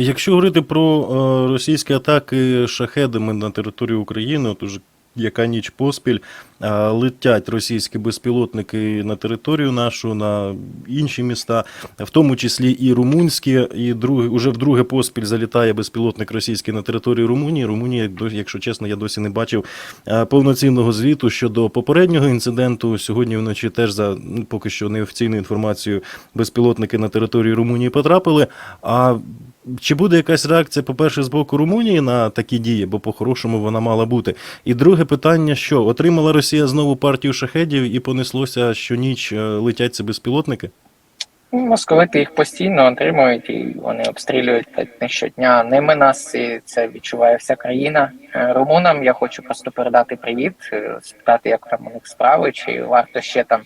Якщо говорити про е, російські атаки шахедами на територію України, от уже яка ніч поспіль е, летять російські безпілотники на територію нашу, на інші міста, в тому числі і румунські, і друге, уже вдруге поспіль залітає безпілотник російський на територію Румунії. Румунія, якщо чесно, я досі не бачив е, повноцінного звіту щодо попереднього інциденту. Сьогодні вночі теж за поки що неофіційною інформацією безпілотники на територію Румунії потрапили. А чи буде якась реакція, по-перше, з боку Румунії на такі дії, бо по-хорошому вона мала бути. І друге питання: що отримала Росія знову партію шахедів і понеслося, що ніч е, летять ці безпілотники? Ну, Московити їх постійно отримують і вони обстрілюють ледь не щодня. Ними нас і це відчуває вся країна. Е, Румунам я хочу просто передати привіт, е, спитати, як там у них справи, чи варто ще там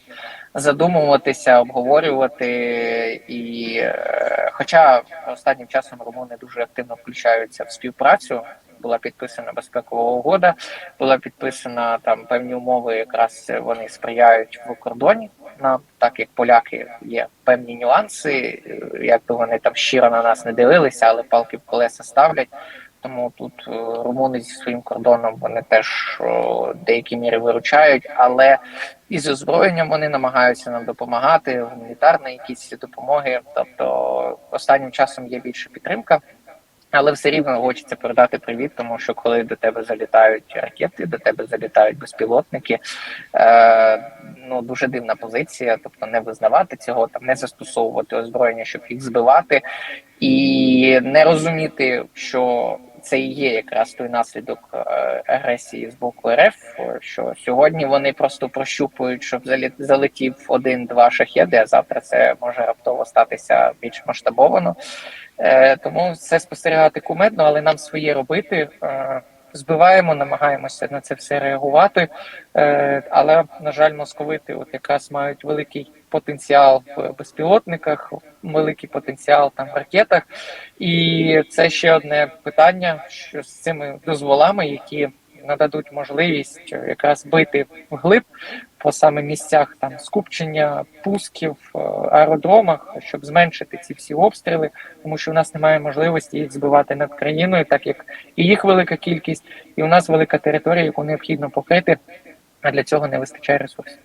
задумуватися, обговорювати. І е, хоча останнім часом румуни дуже активно включаються в співпрацю. Була підписана безпекова угода, була підписана там певні умови, якраз вони сприяють в кордоні нам, так як поляки є певні нюанси, е, як би вони там щиро на нас не дивилися, але палки в колеса ставлять. Тому тут е, румуни зі своїм кордоном вони теж о, в деякій мірі виручають, але із озброєнням вони намагаються нам допомагати, гуманітарні якісь допомоги. Тобто останнім часом є більше підтримка. Але все рівно хочеться передати привіт, тому що коли до тебе залітають ракети, до тебе залітають безпілотники, е, ну дуже дивна позиція, тобто не визнавати цього, там не застосовувати озброєння, щоб їх збивати, і не розуміти, що це і є якраз той наслідок е, агресії з боку РФ, що сьогодні вони просто прощупують, щоб залетів один-два шахеди, а завтра це може раптово статися більш масштабовано. Е, тому це спостерігати кумедно, але нам своє робити. Е, збиваємо, намагаємося на це все реагувати. Але, на жаль, московити от якраз мають великий потенціал в безпілотниках, великий потенціал там в ракетах. І це ще одне питання, що з цими дозволами, які нададуть можливість якраз бити вглиб по саме місцях там скупчення пусків, е, аеродромах, щоб зменшити ці всі обстріли, тому що у нас немає можливості їх збивати над країною, так як і їх велика кількість, і у нас велика територія, яку необхідно покрити, а для цього не вистачає ресурсів.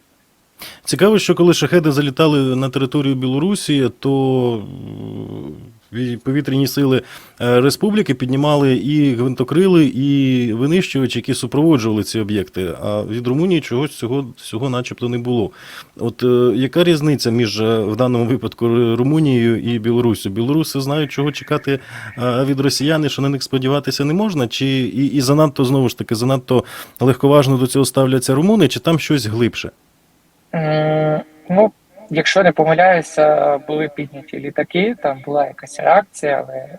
Цікаво, що коли шахеди залітали на територію Білорусі, то повітряні сили е, республіки піднімали і гвинтокрили, і винищувачі, які супроводжували ці об'єкти. А від Румунії чогось цього, цього начебто не було. От е, яка різниця між е, в даному випадку Румунією і Білоруссю? Білоруси знають, чого чекати від росіян, і що на них сподіватися не можна, чи і, і занадто знову ж таки занадто легковажно до цього ставляться румуни, чи там щось глибше? Ну, якщо не помиляюся, були підняті літаки, там була якась реакція, але е,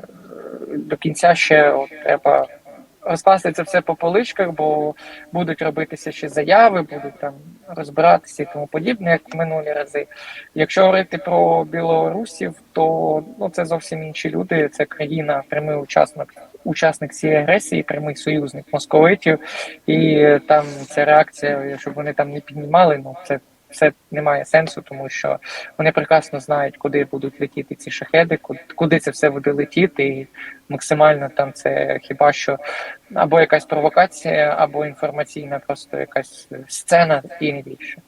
до кінця ще от, треба розкласти це все по поличках, бо будуть робитися ще заяви, будуть там розбиратися і тому подібне, як в минулі рази. Якщо говорити про білорусів, то ну це зовсім інші люди. Це країна, прямий учасник. Учасник цієї агресії, прямий союзник московитів, і там ця реакція, щоб вони там не піднімали, ну це все не має сенсу, тому що вони прекрасно знають, куди будуть летіти ці шахеди, куди це все буде летіти, і максимально там це хіба що або якась провокація, або інформаційна, просто якась сцена і не більше.